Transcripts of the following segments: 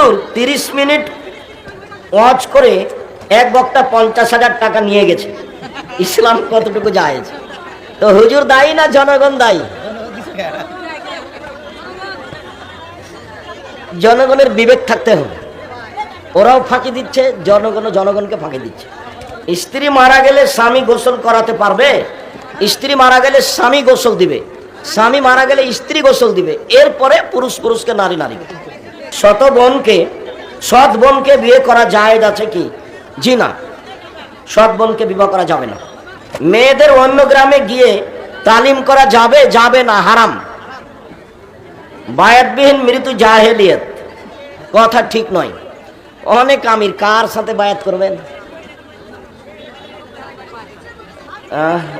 হুজুর তিরিশ minute watch করে এক বক্তা পঞ্চাশ হাজার টাকা নিয়ে গেছে। ইসলাম কতটুকু জায়েজ? তো হুজুর দায়ী না জনগণ দায়ী? জনগণের বিবেক থাকতে হবে। ওরাও ফাঁকি দিচ্ছে, জনগণ জনগণকে ফাঁকি দিচ্ছে। স্ত্রী মারা গেলে স্বামী গোসল করাতে পারবে, স্ত্রী মারা গেলে স্বামী গোসল দিবে, স্বামী মারা গেলে স্ত্রী গোসল দিবে, এরপরে পুরুষ পুরুষকে নারী নারী। শত বোনকে, সৎ বোনকে বিয়ে করা জায়েজ আছে কি? জি না। সৎ বোনকে বিবাহ করা যাবে না। মেয়েদের অন্য গ্রামে গিয়ে তালিম করা যাবে যাবে না, হারাম। বায়াতবিহীন মৃত্যু জাহেলিয়ত। কথা ঠিক নয়। অনেক আমির কার সাথে বায়াত করবেন?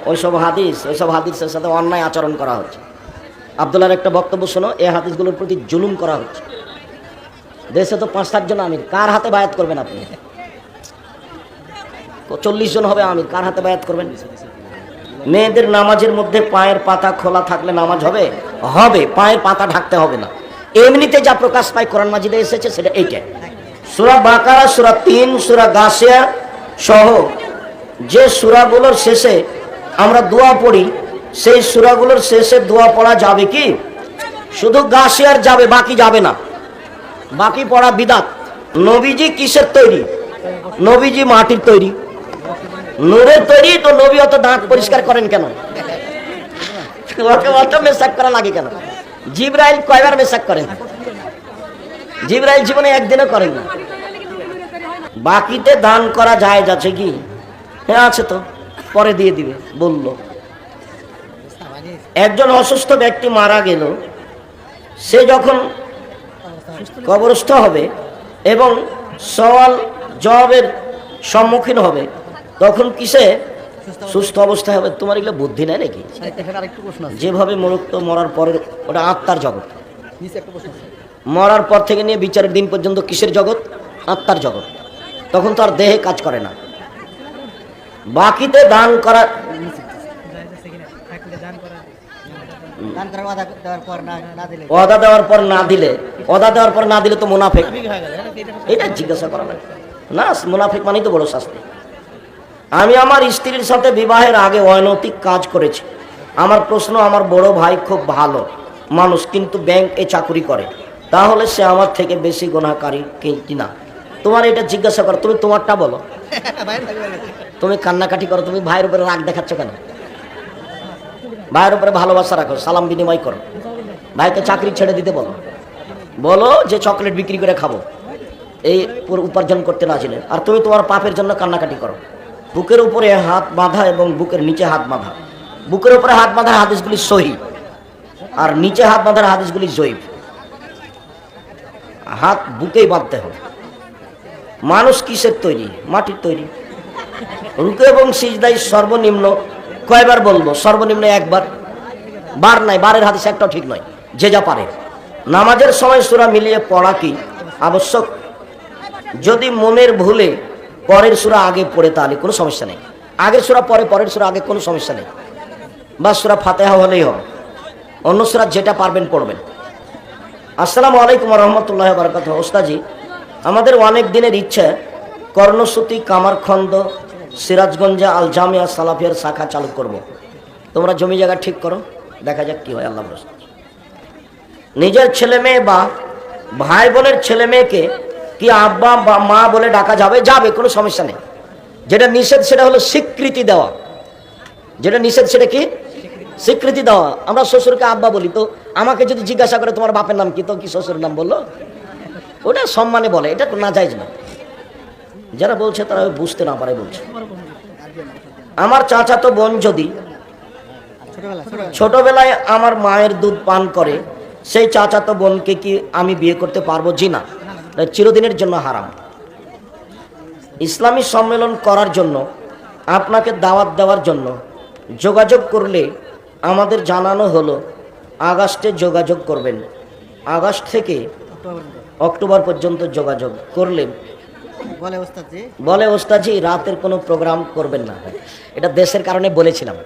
ওইসব হাদিস, ওইসব হাদিসের সাথে অন্যায় আচরণ করা হচ্ছে। আবদুল্লার একটা বক্তব্য শোনো এই হাদিসগুলোর প্রতি জুলুম করা হচ্ছে। দেশে তো পাঁচ সাতজন আমির, কার হাতে বায়াত করবেন আপনি? চল্লিশ জন হবে আমির, কার হাতে বায়াত করবেন? মেয়েদের নামাজের মধ্যে পায়ের পাতা খোলা থাকলে নামাজ হবে? হবে, পায়ের পাতা ঢাকতে হবে না। এমনিতে যা প্রকাশ পায় কোরআন মাজিদে এসেছে, সেটা এইটা। সুরা বাকারা, সুরা তিন, সুরা গাছিয়া সহ যে সুরাগুলোর শেষে আমরা দোয়া পড়ি, সেই সুরাগুলোর শেষে দোয়া পড়া যাবে কি? শুধু গাছিয়ার যাবে, বাকি যাবে না। বাকি পড়া বিদাত। নবীজি কিসের তৈরি? নবীজি মাটির তৈরি। নূরের তৈরি তো নবী অত দাঁত পরিষ্কার করেন কেন? অত মেসাক করা লাগে কেন? জিব্রাইল কয়বার মেসাক করেন? জিব্রাইল জীবনে একদিনও করেন না। বাকিতে দান করা যায় যাচ্ছে কি? হ্যাঁ আছে তো। পরে দিয়ে দিবে, বলল। একজন অসুস্থ ব্যক্তি মারা গেল, সে যখন কবরস্থ হবে এবং সওয়াল জবাবের সম্মুখীন হবে। তখন কিসে? সুস্থ অবস্থায় হবে। তোমার এগুলো বুদ্ধি নেই নাকি? আরেকটু প্রশ্ন আছে। যেভাবে মরুক্ত মরার পরের ওটা আত্মার জগৎ। নিচে একটা প্রশ্ন আছে। মরার পর থেকে নিয়ে বিচারের দিন পর্যন্ত কিসের জগৎ? আত্মার জগৎ। তখন তো আর দেহে কাজ করে না। বাকিতে দান করা দান ওয়াদা দেওয়ার পর না দিলে অদা দেওয়ার পর না দিলে তো মুনাফেক। এটা জিজ্ঞাসা করা লাগে। না মুনাফিক মানেই তো বড় শাস্তি। আমি আমার স্ত্রীর সাথে বিবাহের আগে অনৈতিক কাজ করেছি। আমার প্রশ্ন আমার বড় ভাই খুব ভালো মানুষ কিন্তু ব্যাংক এ চাকুরি করে। তাহলে সে আমার থেকে বেশি গোনাকারী কিনা? তোমার এটা জিজ্ঞাসা করো তুমি তোমারটা বলো। তুমি কান্নাকাটি করো তুমি ভাইয়ের উপরে রাগ দেখাচ্ছ কেন? ভাইয়ের উপরে ভালোবাসা রাখো সালাম বিনিময় করো। ভাইকে চাকরি ছেড়ে দিতে বলো। বলো যে চকলেট বিক্রি করে খাব। এই পুরো উপার্জন করতে না ছিলেন আর তুমি তোমার পাপের জন্য কান্নাকাটি করো। বুকের উপরে হাত বাঁধা এবং বুকের নিচে হাত বাঁধা। বুকের উপরে হাত বাঁধার হাদিসগুলি সহি, আর নিচে হাত বাঁধার হাদিসগুলি জৈব হাত বুকেই বাঁধতে হবে। মানুষ কিসের তৈরি? মাটির তৈরি। রুকু এবং সিজদাই সর্বনিম্ন কয়বার বলব? সর্বনিম্ন একবার। বার নাই, বারের হাদিস একটাও ঠিক নয়। যে যা পারে। নামাজের সময় সুরা মিলিয়ে পড়া কি আবশ্যক? যদি মনের ভুলে পরের সুরা আগে পড়ে, তাহলে কোনো সমস্যা নেই। আগের সুরা পরে, পরের সুরা আগে কোনো সমস্যা নেই। বা সুরা ফাতেহা হলেই হবে। অন্য সুরা যেটা পারবেন পড়বেন। আসসালামু আলাইকুম রহমতুল্লাহ বারকাত ওস্তাজি আমাদের অনেক দিনের ইচ্ছা কর্ণসূতি কামারখন্দ সিরাজগঞ্জে আল জামিয়া সালাফিয়ার শাখা চালু করব। তোমরা জমি জায়গা ঠিক করো, দেখা যাক কি হয়, আল্লাহ ভরসা। নিজের ছেলে মেয়ে বা ভাই বোনের ছেলে মেয়েকে কি আব্বা বা মা বলে ডাকা যাবে? যাবে কোনো সমস্যা নেই। যেটা নিষেধ সেটা হলো স্বীকৃতি দেওয়া। যেটা নিষেধ সেটা কি? স্বীকৃতি দেওয়া। আমরা শ্বশুরকে আব্বা বলি তো আমাকে যদি জিজ্ঞাসা করে তোমার বাপের নাম কি তো কি শ্বশুরের নাম বলল? ওটা সম্মানে বলে এটা তো না যাইজ না। যারা বলছে তারা ওই বুঝতে না পারে বলছে। আমার চাচা তো বোন যদি ছোটবেলা ছোটবেলা ছোটবেলায় আমার মায়ের দুধ পান করে সেই চাচাতো বোনকে কি আমি বিয়ে করতে পারব? জি না। চিরদিনের জন্য হারাম। ইসলামী সম্মেলন করার জন্য আপনাকে দাওয়াত দেওয়ার জন্য যোগাযোগ করলে আমাদের জানানো হলো আগস্টে যোগাযোগ করবেন। আগস্ট থেকে অক্টোবর পর্যন্ত যোগাযোগ করলে বলে ওস্তাদ যে বলে ওস্তাজি রাতের কোনো প্রোগ্রাম করবেন না। এটা দেশের কারণে বলেছিলাম।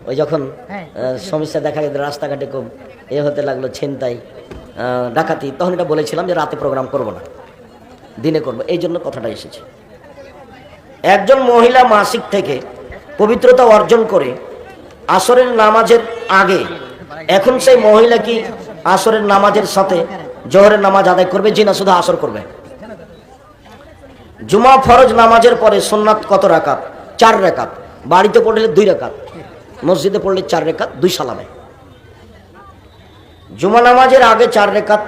ওই যখন হ্যাঁ। সমস্যা দেখা গেল রাস্তাঘাটে খুব এ হতে লাগল ছিনতাই আহ, ডাকাতি তখন এটা বলেছিলাম যে রাতে প্রোগ্রাম করব না দিনে করব এই জন্য কথাটা এসেছে। একজন মহিলা মাসিক থেকে পবিত্রতা অর্জন করে আসরের নামাজের আগে এখন সেই মহিলা কি আসরের নামাজের সাথে জোহরের নামাজ আদায় করবে? জি না শুধু আসর করবে। জুমা ফরজ নামাজের পরে সোননাথ কত রাকাত? চার রেখাত বাড়িতে পড়লে দুই রেখাত মসজিদে পড়লে চার রেখাত দুই সালামে। জুমা নামাজের আগে চার রেখাত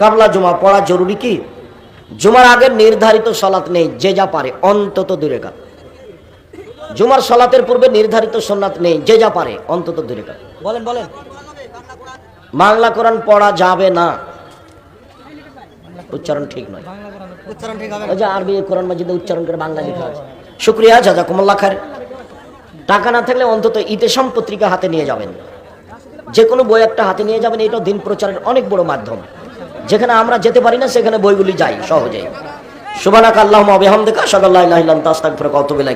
কাবলা জুমা পড়া জরুরি কি? জুমার আগে নির্ধারিত সলাত নেই যে যা পারে অন্তত দুই রেখাত। জুমার সলাতের পূর্বে নির্ধারিত সোননাথ নেই যে যা পারে অন্তত দুই রেখাত। বলেন বলেন। বাংলা কোরআন পড়া যাবে না। উচ্চারণ ঠিক নয়। উচ্চারণ ঠিক হবে আরবি কোরআন মাজিদে উচ্চারণ করে বাংলা লেখা আছে। শুক্রিয়া জাজাকুমুল্লাহ খার টাকা না থাকলে অন্তত ইতেশাম পত্রিকা হাতে নিয়ে যাবেন। যে কোনো বই একটা হাতে নিয়ে যাবেন, এটাও দিন প্রচারের অনেক বড় মাধ্যম। যেখানে আমরা যেতে পারি না, সেখানে বইগুলি যাই সহজেই। সুবানাক আল্লাহ আবহাম দেখা সদাল্লাহ ওয়া আতুবু ইলাইক।